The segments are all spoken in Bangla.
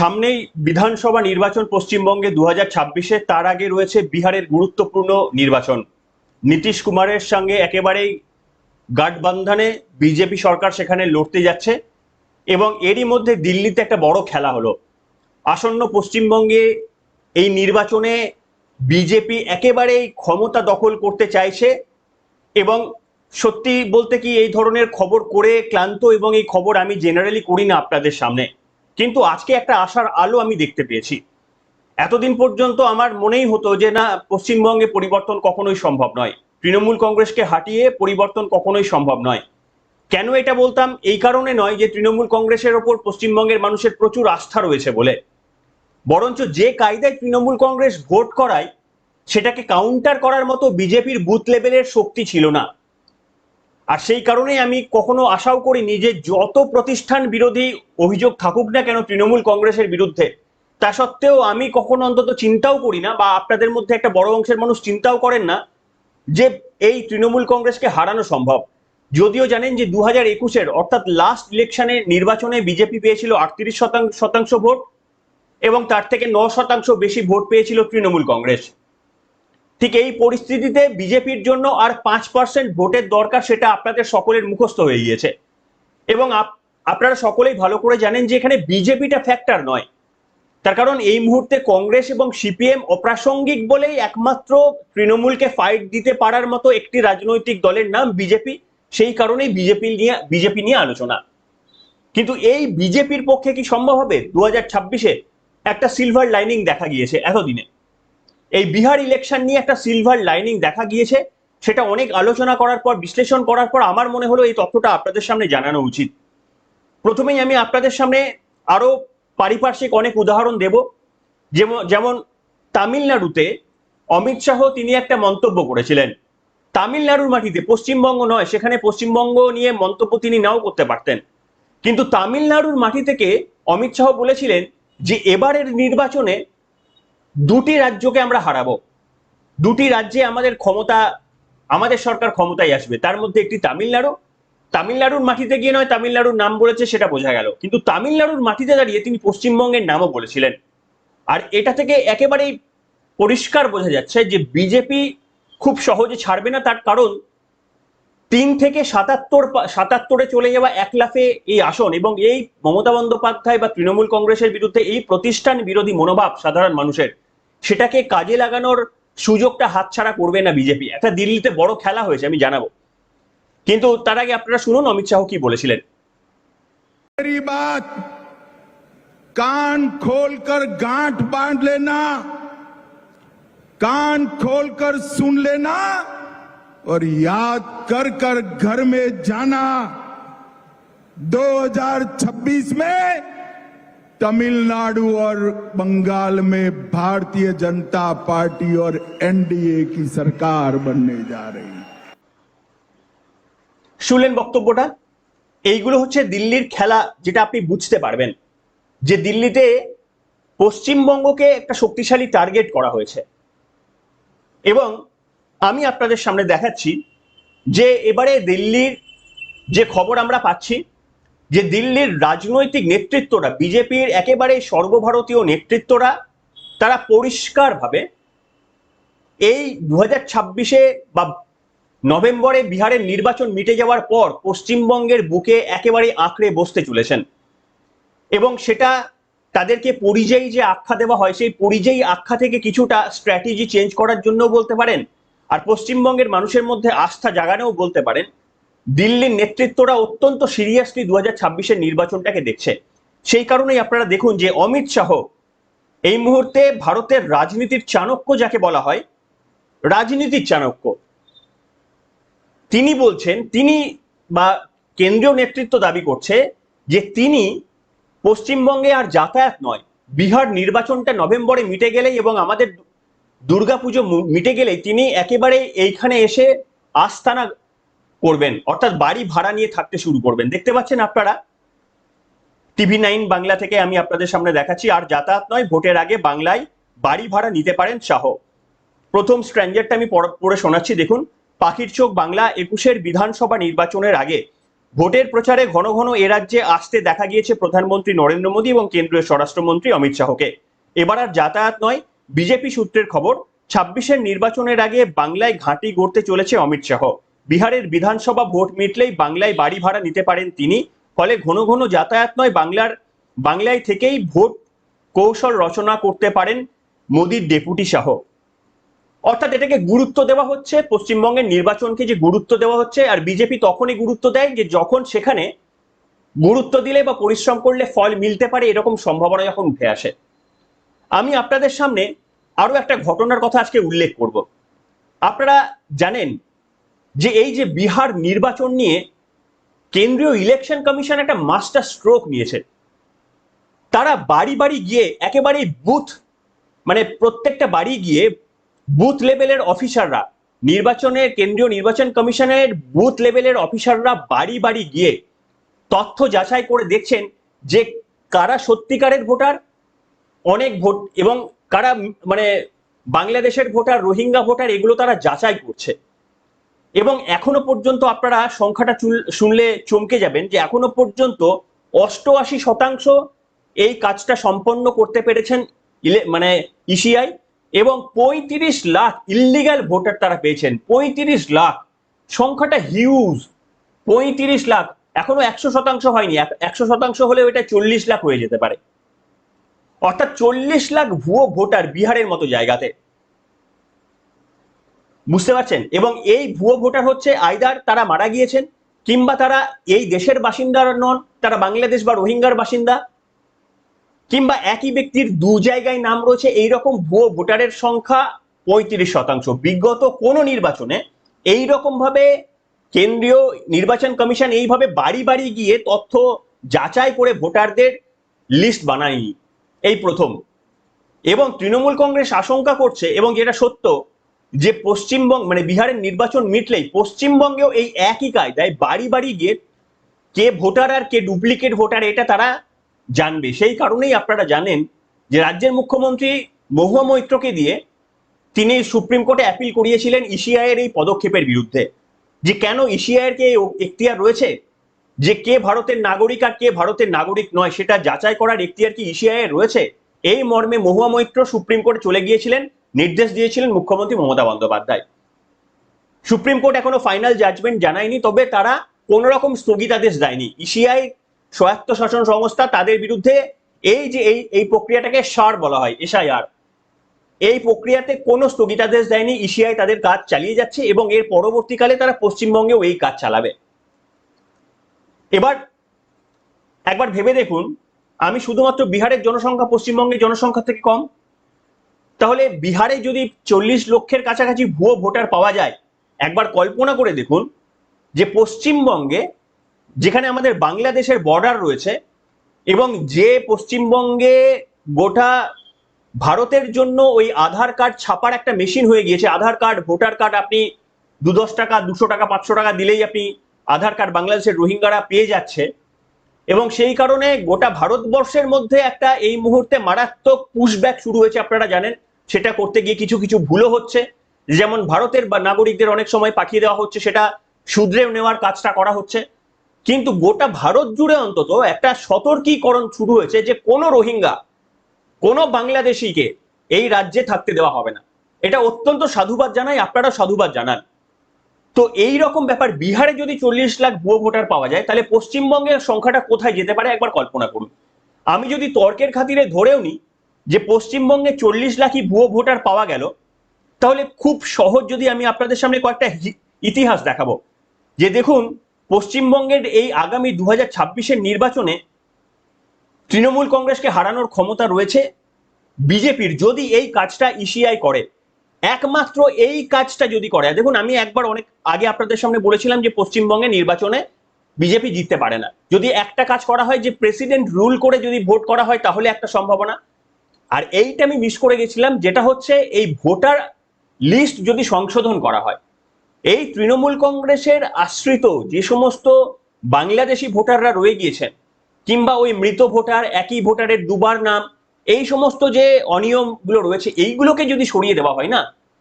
সামনেই বিধানসভা নির্বাচন পশ্চিমবঙ্গে দু হাজার ছাব্বিশে, তার আগে রয়েছে বিহারের গুরুত্বপূর্ণ নির্বাচন। নীতিশ কুমারের সঙ্গে একেবারেই গাঠবন্ধনে বিজেপি সরকার সেখানে লড়তে যাচ্ছে এবং এরই মধ্যে দিল্লিতে একটা বড় খেলা হলো। আসন্ন পশ্চিমবঙ্গে এই নির্বাচনে বিজেপি একেবারেই ক্ষমতা দখল করতে চাইছে এবং সত্যি বলতে কি এই ধরনের খবর করে ক্লান্ত এবং এই খবর আমি জেনারেলি করি না আপনাদের সামনে। কিন্তু আজকে একটা আশার আলো আমি দেখতে পেয়েছি। এতদিন পর্যন্ত আমার মনেই হতো যে না, পশ্চিমবঙ্গে পরিবর্তন কখনোই সম্ভব নয়। তৃণমূল কংগ্রেসকে হাঁটিয়ে পরিবর্তন কখনোই সম্ভব নয়। কেন এটা বলতাম? এই কারণে নয় যে তৃণমূল কংগ্রেসের ওপর পশ্চিমবঙ্গের মানুষের প্রচুর আস্থা রয়েছে বলে। বরঞ্চ যে কায়দায় তৃণমূল কংগ্রেস ভোট করায়, সেটাকে কাউন্টার করার মতো বিজেপির বুথ লেভেলের শক্তি ছিল না। আর সেই কারণেই আমি কখনো আশাও করিনি যে যত প্রতিষ্ঠান বিরোধী অভিযোগ থাকুক না কেন তৃণমূল কংগ্রেসের বিরুদ্ধে, তা সত্ত্বেও আমি কখনো অন্তত চিন্তাও করি না বা আপনাদের মধ্যে একটা বড় অংশের মানুষ চিন্তাও করেন না যে এই তৃণমূল কংগ্রেসকে হারানো সম্ভব। যদিও জানেন যে দু হাজার একুশের অর্থাৎ লাস্ট ইলেকশনে নির্বাচনে বিজেপি পেয়েছিল আটত্রিশ শতাংশ শতাংশ ভোট এবং তার থেকে ন শতাংশ বেশি ভোট পেয়েছিল তৃণমূল কংগ্রেস। ঠিক এই পরিস্থিতিতে বিজেপির জন্য আর পাঁচ পার্সেন্ট ভোটের দরকার সেটা আপনাদের সকলের মুখস্থ হয়ে গিয়েছে। এবং আপনারা সকলেই ভালো করে জানেন যে এখানে বিজেপিটা ফ্যাক্টর নয়। তার কারণ এই মুহূর্তে কংগ্রেস এবং সিপিএম অপ্রাসঙ্গিক বলেই একমাত্র তৃণমূলকে ফাইট দিতে পারার মতো একটি রাজনৈতিক দলের নাম বিজেপি। সেই কারণেই বিজেপি নিয়ে বিজেপি নিয়ে আলোচনা। কিন্তু এই বিজেপির পক্ষে কি সম্ভব হবে? দু হাজার একটা সিলভার লাইনিং দেখা গিয়েছে এতদিনে। এই বিহার ইলেকশন নিয়ে একটা সিলভার লাইনিং দেখা গিয়েছে। সেটা অনেক আলোচনা করার পর, বিশ্লেষণ করার পর আমার মনে হলো এই তথ্যটা আপনাদের সামনে জানানো উচিত। প্রথমেই আমি আপনাদের সামনে আরও পারিপার্শ্বিক অনেক উদাহরণ দেব। যেমন যেমন তামিলনাড়ুতে অমিত শাহ তিনি একটা মন্তব্য করেছিলেন। তামিলনাড়ুর মাটিতে, পশ্চিমবঙ্গ নয়, সেখানে পশ্চিমবঙ্গ নিয়ে মন্তব্য তিনি নাও করতে পারতেন। কিন্তু তামিলনাড়ুর মাটি থেকে অমিত শাহ বলেছিলেন যে, এবারের নির্বাচনে দুটি রাজ্যকে আমরা হারাবো। দুটি রাজ্যে আমাদের ক্ষমতা, আমাদের সরকার ক্ষমতায় আসবে। তার মধ্যে একটি তামিলনাড়ু। তামিলনাড়ুর মাটিতে গিয়ে নয়, তামিলনাড়ুর নাম বলেছে সেটা বোঝা গেল। কিন্তু তামিলনাড়ুর মাটিতে দাঁড়িয়ে তিনি পশ্চিমবঙ্গের নামও বলেছিলেন। আর এটা থেকে একেবারেই পরিষ্কার বোঝা যাচ্ছে যে বিজেপি খুব সহজে ছাড়বে না, তার কারণ তিন থেকে সাতাত্তর সাতাত্তরে চলে যাওয়া এক লাফে এই আসন এবং এই মমতা বন্দ্যোপাধ্যায় বা তৃণমূল কংগ্রেসের বিরুদ্ধে এই প্রতিষ্ঠান বিরোধী মনোভাব সাধারণ মানুষের, সেটাকে কাজে লাগানোর সুযোগটা হাতছাড়া করবে না বিজেপি। একটা দিল্লিতে বড় খেলা হয়েছে, আমি জানাব। কিন্তু তার আগে আপনারা শুনুন, অমিত শাহ কি বলেছিলেন। কান খোলকর গাঁট বাঁধ লেনা, কান খোলকর শুন লেনা और याद कर कर घर में जाना 2026 में तमिलनाडु और बंगाल में भारतीय जनता पार्टी और एनडीए की सरकार बनने जा रही है শুনলেন বক্তব্যটা এইগুলো হচ্ছে দিল্লির খেলা যেটা আপনি বুঝতে পারবেন যে দিল্লিতে পশ্চিমবঙ্গকে একটা শক্তিশালী টার্গেট করা হয়েছে এবং আমি আপনাদের সামনে দেখাচ্ছি যে এবারে দিল্লির যে খবর আমরা পাচ্ছি, যে দিল্লির রাজনৈতিক নেতৃত্বরা, বিজেপির একেবারে সর্বভারতীয় নেতৃত্বরা, তারা পরিষ্কারভাবে এই দু হাজার ছাব্বিশে বা নভেম্বরে বিহারের নির্বাচন মিটে যাওয়ার পর পশ্চিমবঙ্গের বুকে একেবারে আঁকড়ে বসতে চলেছেন। এবং সেটা তাদেরকে পরিযায়ী যে আখ্যা দেওয়া হয়, সেই পরিযায়ী আখ্যা থেকে কিছুটা স্ট্র্যাটেজি চেঞ্জ করার জন্য বলতে পারেন। আর পশ্চিমবঙ্গের মানুষের মধ্যে আস্থা জাগানেও বলতে পারেন, দিল্লির নেতৃত্বরা অত্যন্ত সিরিয়াসলি দু হাজার নির্বাচনটাকে দেখছে। সেই কারণেই আপনারা দেখুন যে অমিত শাহ এই মুহূর্তে ভারতের রাজনীতির চাণক্য যাকে বলা হয়, রাজনীতির চাণক্য। তিনি বলছেন, তিনি বা কেন্দ্রীয় নেতৃত্ব দাবি করছে যে তিনি পশ্চিমবঙ্গে আর যাতায়াত নয়, বিহার নির্বাচনটা নভেম্বরে মিটে গেলেই এবং আমাদের দুর্গাপুজো মিটে গেলে তিনি একেবারে এইখানে এসে আস্তানা করবেন, অর্থাৎ বাড়ি ভাড়া নিয়ে থাকতে শুরু করবেন। দেখতে পাচ্ছেন আপনারা? টিভি নাইন বাংলা থেকে আমি আপনাদের সামনে দেখাচ্ছি, আর যাতায়াত নয়, ভোটের আগে বাংলায় বাড়ি ভাড়া নিতে পারেন শাহ। প্রথম স্ট্র্যাঞ্জারটা আমি পড়ে শোনাচ্ছি, দেখুন। পাখির চোখ বাংলা একুশের বিধানসভা নির্বাচনের আগে। ভোটের প্রচারে ঘন ঘন এ রাজ্যে আসতে দেখা গিয়েছে প্রধানমন্ত্রী নরেন্দ্র মোদী এবং কেন্দ্রীয় স্বরাষ্ট্রমন্ত্রী অমিত শাহকে। এবার আর যাতায়াত নয় বিজেপি সূত্রের খবর, ছাব্বিশের নির্বাচনের আগে বাংলায় ঘাঁটি গড়তে চলেছে অমিত শাহ। বিহারের বিধানসভা ভোট মিটলেই বাংলায় বাড়ি ভাড়া নিতে পারেন তিনি। ফলে ঘন ঘন যাতায়াত নয়, বাংলার, বাংলায় থেকেই ভোট কৌশল রচনা করতে পারেন মোদীর ডেপুটি শাহ। অর্থাৎ এটাকে গুরুত্ব দেওয়া হচ্ছে, পশ্চিমবঙ্গের নির্বাচনকে যে গুরুত্ব দেওয়া হচ্ছে, আর বিজেপি তখনই গুরুত্ব দেয় যে যখন সেখানে গুরুত্ব দিলে বা পরিশ্রম করলে ফল মিলতে পারে, এরকম সম্ভাবনা যখন উঠে আসে। আমি আপনাদের সামনে আরও একটা ঘটনার কথা আজকে উল্লেখ করব। আপনারা জানেন যে এই যে বিহার নির্বাচন নিয়ে কেন্দ্রীয় ইলেকশন কমিশন একটা মাস্টার স্ট্রোক নিয়েছে। তারা বাড়ি বাড়ি গিয়ে একেবারেই বুথ মানে প্রত্যেকটা বাড়ি গিয়ে বুথ লেভেলের অফিসাররা, নির্বাচনের কেন্দ্রীয় নির্বাচন কমিশনের বুথ লেভেলের অফিসাররা বাড়ি বাড়ি গিয়ে তথ্য যাচাই করে দেখছেন যে কারা সত্যিকারের ভোটার অনেক ভোট এবং কারা মানে বাংলাদেশের ভোটার, রোহিঙ্গা ভোটার, এগুলো তারা যাচাই করছে। এবং এখনও পর্যন্ত আপনারা সংখ্যাটা শুনলে চমকে যাবেন যে এখনও পর্যন্ত অষ্টআশি শতাংশ এই কাজটা সম্পন্ন করতে পেরেছেন মানে ইসিআই এবং পঁয়ত্রিশ লাখ ইল্লিগাল ভোটার তারা পেয়েছেন। পঁয়ত্রিশ লাখ। সংখ্যাটা হিউজ। পঁয়ত্রিশ লাখ। এখনও একশো শতাংশ হয়নি। এক- একশো শতাংশ হলেও এটা চল্লিশ লাখ হয়ে যেতে পারে। অর্থাৎ চল্লিশ লাখ ভুয়ো ভোটার বিহারের মতো জায়গাতে। বুঝতে পারছেন? এবং এই ভুয়ো ভোটার হচ্ছে আইদার তারা মারা গিয়েছেন, কিংবা তারা এই দেশের বাসিন্দা নন, তারা বাংলাদেশ বা রোহিঙ্গার বাসিন্দা, কিংবা একই ব্যক্তির দু জায়গায় নাম রয়েছে এই রকম ভুয়ো ভোটারের সংখ্যা পঁয়ত্রিশ শতাংশ। বিগত কোন নির্বাচনে এই ভাবে কেন্দ্রীয় নির্বাচন কমিশন এইভাবে বাড়ি বাড়ি গিয়ে তথ্য যাচাই করে ভোটারদের লিস্ট বানায়নি। এই প্রথম। এবং তৃণমূল কংগ্রেস আশঙ্কা করছে, এবং যেটা সত্য, যে পশ্চিমবঙ্গ মানে বিহারের নির্বাচন মিটলেই পশ্চিমবঙ্গেও এই একই কায়দায় বাড়ি বাড়ি গিয়ে কে ভোটার আর কে ডুপ্লিকেট ভোটার এটা তারা জানবে। সেই কারণেই আপনারা জানেন যে রাজ্যের মুখ্যমন্ত্রী মহুয়া মৈত্রকে দিয়ে তিনি সুপ্রিম কোর্টে অ্যাপিল করিয়েছিলেন ইসিআই এর এই পদক্ষেপের বিরুদ্ধে। যে কেন ইসিআই এর কে এখতিয়ার রয়েছে? যে কে ভারতের নাগরিক আর কে ভারতের নাগরিক নয়, সেটা যাচাই করার এখতিয়ার কি ইসিআই রয়েছে? এই মর্মে মহুয়া মৈত্র সুপ্রিম কোর্টে চলে গিয়েছিলেন, নির্দেশ দিয়েছিলেন মুখ্যমন্ত্রী মমতা বন্দ্যোপাধ্যায়। সুপ্রিম কোর্ট এখনও ফাইনাল জাজমেন্ট জানায়নি, তবে তারা কোন রকম স্থগিতাদেশ দেয়নি। ইসিআই স্বায়ত্ত শাসন সংস্থা তাদের বিরুদ্ধে এই যে এই এই প্রক্রিয়াটাকে সার বলা হয় এসআইআর এই প্রক্রিয়াতে কোনো স্থগিতাদেশ দেয়নি ইসিআই তাদের কাজ চালিয়ে যাচ্ছে এবং এর পরবর্তীকালে তারা পশ্চিমবঙ্গেও এই কাজ চালাবে। এবার একবার ভেবে দেখুন, আমি শুধুমাত্র বিহারের জনসংখ্যা, পশ্চিমবঙ্গের জনসংখ্যা থেকে কম। তাহলে বিহারে যদি চল্লিশ লক্ষের কাছাকাছি ভুয়ো ভোটার পাওয়া যায়, একবার কল্পনা করে দেখুন যে পশ্চিমবঙ্গে, যেখানে আমাদের বাংলাদেশের বর্ডার রয়েছে এবং যে পশ্চিমবঙ্গে গোটা ভারতের জন্য ওই আধার কার্ড ছাপার একটা মেশিন হয়ে গিয়েছে, আধার কার্ড, ভোটার কার্ড আপনি দু দশ টাকা, দুশো টাকা, পাঁচশো টাকা দিলেই আপনি আধার কার্ড বাংলাদেশের রোহিঙ্গারা পেয়ে যাচ্ছে। এবং সেই কারণে গোটা ভারতবর্ষের মধ্যে একটা এই মুহূর্তে মারাত্মক পুশব্যাক শুরু হয়েছে, আপনারা জানেন। সেটা করতে গিয়ে কিছু কিছু ভুলও হচ্ছে। যেমন ভারতের নাগরিকদের অনেক সময় পাঠিয়ে দেওয়া হচ্ছে, সেটা শুধরে নেওয়ার কাজটা করা হচ্ছে। কিন্তু গোটা ভারত জুড়ে অন্তত একটা সতর্কীকরণ শুরু হয়েছে যে কোনো রোহিঙ্গা, কোনো বাংলাদেশিকে এই রাজ্যে থাকতে দেওয়া হবে না। এটা অত্যন্ত সাধুবাদ জানাই আপনারা সাধুবাদ জানান। তো এই রকম ব্যাপার, বিহারে যদি চল্লিশ লাখ ভুয়ো ভোটার পাওয়া যায়, তাহলে পশ্চিমবঙ্গের সংখ্যাটা কোথায় যেতে পারে? একবার কল্পনা করুন। আমি যদি তর্কের খাতিরে ধরেও নিই যে পশ্চিমবঙ্গে চল্লিশ লাখই ভুয়ো ভোটার পাওয়া গেল, তাহলে খুব সহজ যদি আমি আপনাদের সামনে কয়েকটা ইতিহাস দেখাবো। যে দেখুন, পশ্চিমবঙ্গের এই আগামী দু হাজার নির্বাচনে তৃণমূল কংগ্রেসকে হারানোর ক্ষমতা রয়েছে। বিজেপির যদি এই কাজটা ইসিআই করে একমাত্র এই কাজটা যদি করে দেখুন, আমি একবার অনেক আগে আপনাদের সামনে বলেছিলাম যে পশ্চিমবঙ্গে নির্বাচনে বিজেপি জিততে পারে না। যদি একটা কাজ করা হয়, যে প্রেসিডেন্ট রুল করে যদি ভোট করা হয়, তাহলে একটা সম্ভাবনা। আর এইটা আমি মিস করে গেছিলাম, যেটা হচ্ছে এই ভোটার লিস্ট যদি সংশোধন করা হয়, এই তৃণমূল কংগ্রেসের আশ্রিত যে সমস্ত বাংলাদেশি ভোটাররা রয়ে গিয়েছেন, কিংবা ওই মৃত ভোটার, একই ভোটারের দুবার নাম এই সমস্ত যে অনিয়মগুলো রয়েছে, এইগুলোকে যদি সরিয়ে দেওয়া হয় না,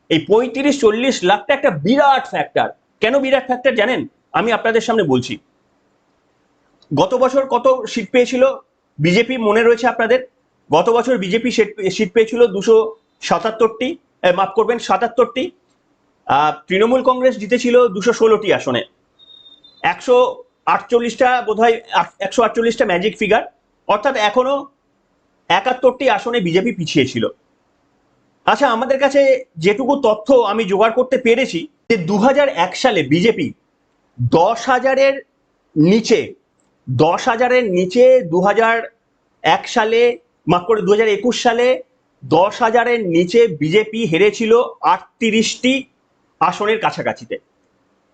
এই পঁয়ত্রিশ, চল্লিশ লাখটা একটা বিরাট ফ্যাক্টর কেন বিরাট ফ্যাক্টর জানেন? আমি আপনাদের সামনে বলছি। গত বছর কত সিট পেয়েছিল? বিজেপি মনে রয়েছে আপনাদের? গত বছর বিজেপি সিট পেয়েছিল দুশো সাতাত্তরটি মাফ করবেন, সাতাত্তরটি। তৃণমূল কংগ্রেস জিতেছিল দুশো ষোলোটি আসনে। একশো আটচল্লিশটা বোধ হয় একশো আটচল্লিশটা ম্যাজিক ফিগার অর্থাৎ এখনও একাত্তরটি আসনে বিজেপি পিছিয়ে ছিল। আচ্ছা আমাদের কাছে যেটুকু তথ্য আমি জোগাড় করতে পেরেছি যে দু হাজার এক সালে বিজেপি দশ হাজারের নিচে, দশ হাজারের নিচে দু এক সালে, মাফ করে দু সালে দশ হাজারের নিচে বিজেপি হেরেছিল আটত্রিশটি আসনের কাছাকাছিতে।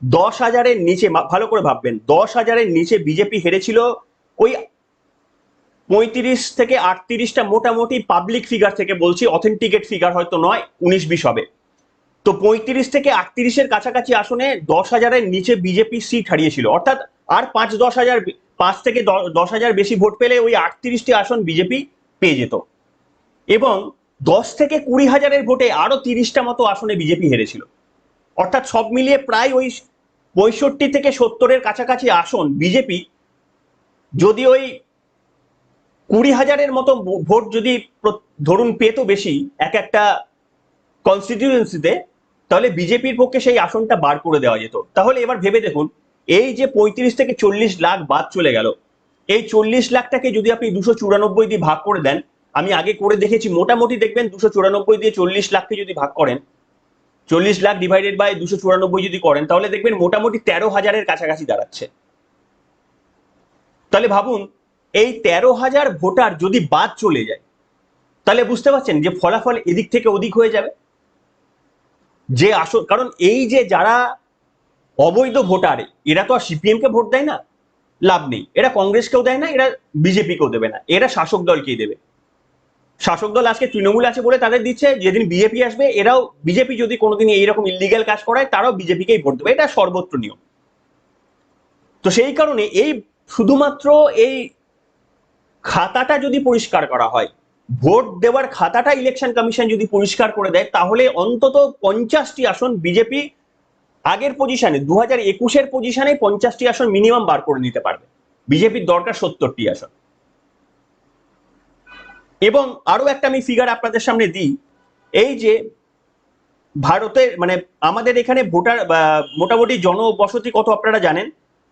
দশ হাজারের নিচে, ভালো করে ভাববেন, দশ হাজারের নিচে বিজেপি হেরেছিল ওই পঁয়ত্রিশ থেকে আটত্রিশটা মোটামুটি পাবলিক ফিগার থেকে বলছি অথেন্টিকেট ফিগার হয়তো নয়, উনিশ বিশ হবে। তো পঁয়ত্রিশ থেকে আটত্রিশের কাছাকাছি আসনে দশ হাজারের নিচে বিজেপি সিট হারিয়েছিল। অর্থাৎ আর পাঁচ দশ হাজার পাঁচ থেকে দশ হাজার বেশি ভোট পেলে ওই আটত্রিশটি আসন বিজেপি পেয়ে যেত। এবং দশ থেকে কুড়ি হাজারের ভোটে আরও তিরিশটা মতো আসনে বিজেপি হেরেছিল। অর্থাৎ সব মিলিয়ে প্রায় ওই পঁয়ষট্টি থেকে সত্তরের কাছাকাছি আসন বিজেপি যদি ওই কুড়ি হাজারের মতো ভোট যদি ধরুন পেতো বেশি, এক একটা কনস্টিটিউয়েন্সিতে তাহলে বিজেপির পক্ষে সেই আসনটা বার করে দেওয়া যেত। তাহলে এবার ভেবে দেখুন, এই যে পঁয়ত্রিশ থেকে চল্লিশ লাখ বাদ চলে গেল, এই চল্লিশ লাখটাকে যদি আপনি দুশো চুরানব্বই দিয়ে ভাগ করে দেন, আমি আগে করে দেখেছি, মোটামুটি দেখবেন দুশো চুরানব্বই দিয়ে চল্লিশ লাখকে যদি ভাগ করেন, চল্লিশ লাখ ডিভাইডেড বাই দুশো চুরানব্বই যদি করেন, তাহলে দেখবেন মোটামুটি তেরো হাজারের কাছাকাছি দাঁড়াচ্ছে। তাহলে ভাবুন এই তেরো হাজার ভোটার যদি বাদ চলে যায়, তাহলে বুঝতে পারছেন যে ফলাফল এদিক থেকে ওদিক হয়ে যাবে। যে আসল, কারণ এই যে যারা অবৈধ ভোটার, এরা তো আর সিপিএম কে ভোট দেয় না, লাভ নেই। এরা কংগ্রেসকেও দেয় না, এরা বিজেপিকেও দেবে না। এরা শাসক দলকেই দেবে। শাসক দল আজকে তৃণমূল আছে বলে তাদের দিচ্ছে, যেদিন বিজেপি আসবে, এরাও বিজেপি যদি কোনোদিন এইরকম ইলিগাল কাজ করায়, তারাও বিজেপিকেই ভোট দেবে। এটা সর্বত্র নিয়ম। তো সেই কারণে এই শুধুমাত্র এই খাতাটা যদি পরিষ্কার করা হয়, ভোট দেওয়ার খাতাটা ইলেকশন কমিশন যদি পরিষ্কার করে দেয়, তাহলে অন্তত পঞ্চাশটি আসন বিজেপি আগের পজিশনে দু হাজার একুশের পজিশনে পঞ্চাশটি আসন মিনিমাম বার করে নিতে পারবে। বিজেপির দরকার সত্তরটি আসন। এবং আরও একটা আমি ফিগার আপনাদের সামনে দিই, এই যে ভারতের মানে আমাদের এখানে ভোটার মোটামুটি জনবসতি কত আপনারা জানেন?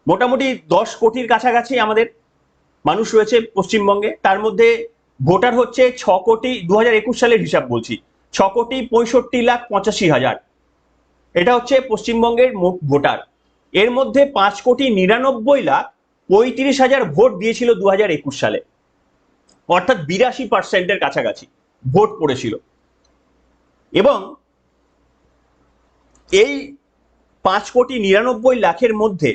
মোটামুটি দশ কোটির কাছাকাছি আমাদের মানুষ রয়েছে পশ্চিমবঙ্গে। তার মধ্যে ভোটার হচ্ছে ছ কোটি দু সালের হিসাব বলছি। ছ কোটি পঁয়ষট্টি লাখ পঁচাশি হাজার। এটা হচ্ছে পশ্চিমবঙ্গের মোট ভোটার। এর মধ্যে পাঁচ কোটি নিরানব্বই লাখ পঁয়ত্রিশ হাজার ভোট দিয়েছিল দু হাজার একুশ সালে। অর্থাৎ বিরাশি পার্সেন্টের কাছাকাছি ভোট পড়েছিল। এবং এই পাঁচ কোটি নিরানব্বই লাখের মধ্যে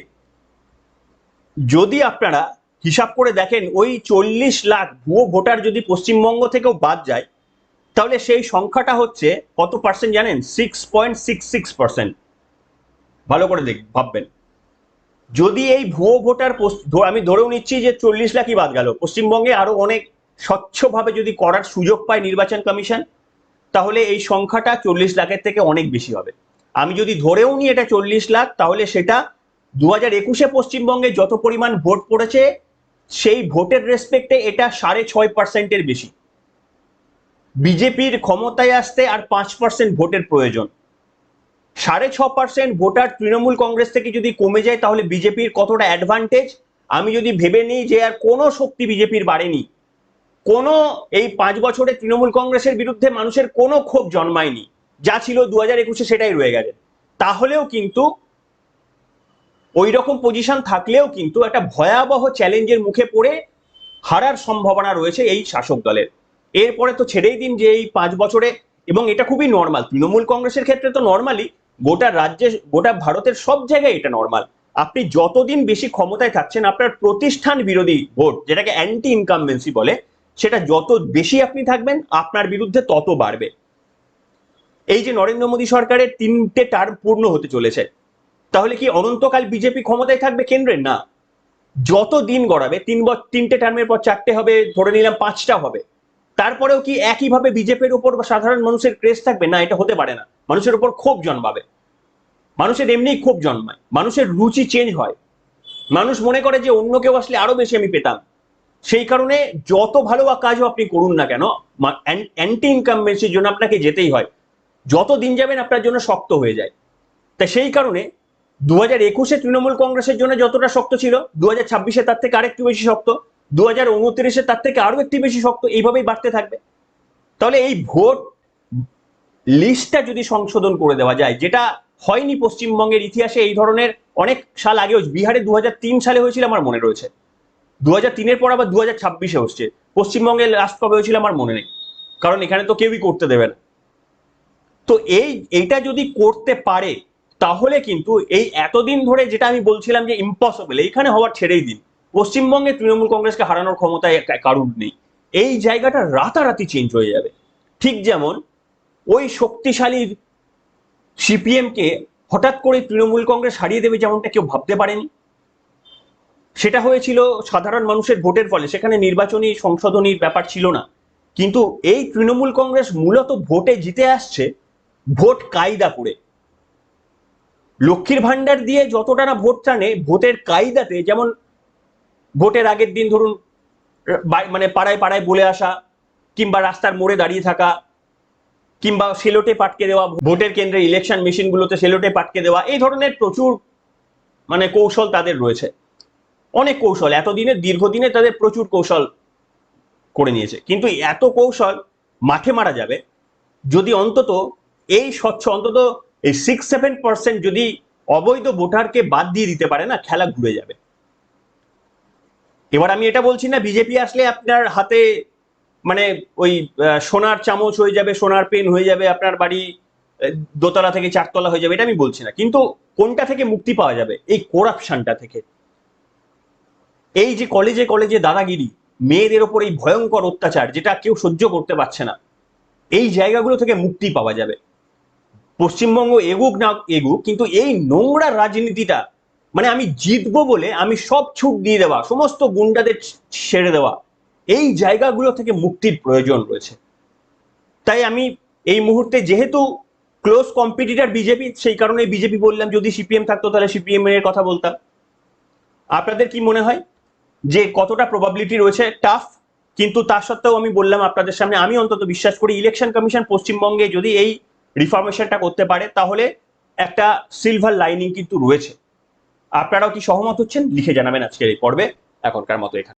যদি আপনারা হিসাব করে দেখেন, ওই চল্লিশ লাখ ভুয়ো ভোটার যদি পশ্চিমবঙ্গ থেকেও বাদ যায়, তাহলে সেই সংখ্যাটা হচ্ছে কত পার্সেন্ট জানেন? Six point six six percent ভালো করে দেখ, ভাববেন। যদি এই ভুয়ো ভোটার আমি ধরেও নিচ্ছি যে চল্লিশ লাখই বাদ গেল, পশ্চিমবঙ্গে আরও অনেক স্বচ্ছভাবে যদি করার সুযোগ পায় নির্বাচন কমিশন, তাহলে এই সংখ্যাটা চল্লিশ লাখের থেকে অনেক বেশি হবে। আমি যদি ধরেও নিই এটা চল্লিশ লাখ, তাহলে সেটা দু হাজার একুশে পশ্চিমবঙ্গে যত পরিমাণ ভোট পড়েছে সেই ভোটের রেসপেক্টে এটা সাড়ে ছয় পার্সেন্টের বেশি। বিজেপির ক্ষমতায় আসতে আর পাঁচ পার্সেন্ট ভোটের প্রয়োজন। সাড়ে ছ পার্সেন্ট ভোটার তৃণমূল কংগ্রেস থেকে যদি কমে যায়, তাহলে বিজেপির কতটা অ্যাডভান্টেজ আমি যদি ভেবে নিই যে আর কোনো শক্তি বিজেপির বাড়েনি। কোনো এই পাঁচ বছরে তৃণমূল কংগ্রেসের বিরুদ্ধে মানুষের কোনো ক্ষোভ জন্মায়নি। যা ছিল দু হাজার একুশে সেটাই রয়ে গেছে। তাহলেও কিন্তু ওই রকম পজিশন থাকলেও কিন্তু একটা ভয়াবহ চ্যালেঞ্জের মুখে পড়ে হারার সম্ভাবনা রয়েছে এই শাসক দলের। এরপরে তো ছেড়েই দিন যে এই পাঁচ বছরে এবং এটা খুবই নর্মাল তৃণমূল কংগ্রেসের ক্ষেত্রে তো নর্মালি গোটা রাজ্যে, গোটা ভারতের সব জায়গায় এটা নর্মাল আপনি যতদিন বেশি ক্ষমতায় থাকছেন, আপনার প্রতিষ্ঠান বিরোধী ভোট, যেটাকে অ্যান্টি ইনকামবেন্সি বলে, সেটা যত বেশি আপনি থাকবেন, আপনার বিরুদ্ধে তত বাড়বে। এই যে নরেন্দ্র মোদী সরকারের তিনটে টার্ম পূর্ণ হতে চলেছে তাহলে কি অনন্তকাল বিজেপি ক্ষমতায় থাকবে কেন্দ্রের? না। যত দিন গড়াবে, তিন বছর তিনটে টার্মের পর চারটে হবে, ধরে নিলাম পাঁচটা হবে। তারপরেও কি একইভাবে বিজেপির উপর বা সাধারণ মানুষের ক্রেজ থাকবে? না, এটা হতে পারে না। মানুষের উপর ক্ষোভ জন্মাবে। মানুষের এমনিই ক্ষোভ জন্মায়। মানুষের রুচি চেঞ্জ হয়। মানুষ মনে করে যে অন্য কেউ আসলে আরও বেশি আমি পেতাম। সেই কারণে যত ভালো কাজও আপনি করুন না কেন অ্যান্টি ইনকামবেন্সির জন্য আপনাকে যেতেই হয়। যত দিন যাবেন আপনার জন্য শক্ত হয়ে যায়। তা সেই কারণে দু হাজার একুশে তৃণমূল কংগ্রেসের জন্য যতটা শক্ত ছিল দু হাজার ছাব্বিশে তার থেকে আরেকটু বেশি শক্ত দু হাজার উনত্রিশে তার থেকে আরও একটু বেশি শক্ত, এইভাবেই বাড়তে থাকবে। তাহলে এই ভোট লিস্টটা যদি সংশোধন করে দেওয়া যায়, যেটা হয়নি পশ্চিমবঙ্গের ইতিহাসে এই ধরনের অনেক সাল আগেও, বিহারে দু হাজার তিন সালে হয়েছিল আমার মনে রয়েছে। দু হাজার তিনের পর আবার দু হাজার ছাব্বিশে হচ্ছে। পশ্চিমবঙ্গে লাস্ট কবে হয়েছিল আমার মনে নেই। কারণ এখানে তো কেউই করতে দেবে না। তো এই, এইটা যদি করতে পারে তাহলে কিন্তু এই এতদিন ধরে যেটা আমি বলছিলাম যে ইম্পসিবল এইখানে হওয়ার ছেড়েই দিন। পশ্চিমবঙ্গে তৃণমূল কংগ্রেসকে হারানোর ক্ষমতা এক- কারুর নেই। এই জায়গাটা রাতারাতি চেঞ্জ হয়ে যাবে। ঠিক যেমন ওই শক্তিশালী সিপিএম কে হঠাৎ করে তৃণমূল কংগ্রেস হারিয়ে দেবে যেমনটা কেউ ভাবতে পারেনি। সেটা হয়েছিল সাধারণ মানুষের ভোটের ফলে। সেখানে নির্বাচনী সংশোধনীর ব্যাপার ছিল না। কিন্তু এই তৃণমূল কংগ্রেস মূলত ভোটে জিতে আসছে ভোট কায়দা করে। লক্ষ্মীর ভান্ডার দিয়ে যতটা না ভোট টানে, ভোটের কায়দাতে যেমন ভোটের আগের দিন ধরুন মানে পাড়ায় পাড়ায় বলে আসা, কিংবা রাস্তার মোড়ে দাঁড়িয়ে থাকা, কিংবা সেলোটে পাটকে দেওয়া, ভোটের কেন্দ্রে ইলেকশন মেশিনগুলোতে সেলোটে পাটকে দেওয়া, এই ধরনের প্রচুর মানে কৌশল তাদের রয়েছে। অনেক কৌশল এতদিনের দীর্ঘদিনে তাদের প্রচুর কৌশল করে নিয়েছে। কিন্তু এত কৌশল মাঠে মারা যাবে, যদি অন্তত এই স্বচ্ছ, অন্তত এই সিক্স সেভেন পার্সেন্ট যদি অবৈধ ভোটারকে বাদ দিয়ে দিতে পারে না, খেলা ঘুরে যাবে। এবার আমি এটা বলছি না, বিজেপি আসলে আপনার হাতে মানে ওই সোনার চামচ হয়ে যাবে, সোনার পেন হয়ে যাবে, আপনার বাড়ি দোতলা থেকে চারতলা হয়ে যাবে, এটা আমি বলছি না। কিন্তু কোনটা থেকে মুক্তি পাওয়া যাবে? এই করাপশনটা থেকে। এই যে কলেজে কলেজে দাদাগিরি, মেয়েদের ওপর এই ভয়ঙ্কর অত্যাচার, যেটা কেউ সহ্য করতে পারছে না, এই জায়গাগুলো থেকে মুক্তি পাওয়া যাবে। পশ্চিমবঙ্গ এগুক না এগুক, কিন্তু এই নোংরা রাজনীতিটা মানে আমি জিতবো বলে আমি সব ছুট দিয়ে দেওয়া, সমস্ত গুন্ডাদের ছেড়ে দেওয়া, এই জায়গাগুলো থেকে মুক্তির প্রয়োজন রয়েছে। তাই আমি এই মুহূর্তে যেহেতু ক্লোজ কম্পিটিটার বিজেপি, সেই কারণে বিজেপি বললাম, যদি সিপিএম থাকতো তাহলে সিপিএম এর কথা বলতাম। আপনাদের কি মনে হয় যে কতটা প্রবাবিলিটি রয়েছে? টাফ কিন্তু তা সত্ত্বেও আমি বললাম আপনাদের সামনে, আমি অন্তত বিশ্বাস করি ইলেকশন কমিশন পশ্চিমবঙ্গে যদি এই রিফরমেশনটা করতে পারে, তাহলে একটা সিলভার লাইনিং কিন্তু রয়েছে। আপনারাও কি সহমত হচ্ছেন? লিখে জানাবেন আজকের এই পর্বে। এখনকার মতো এখানে।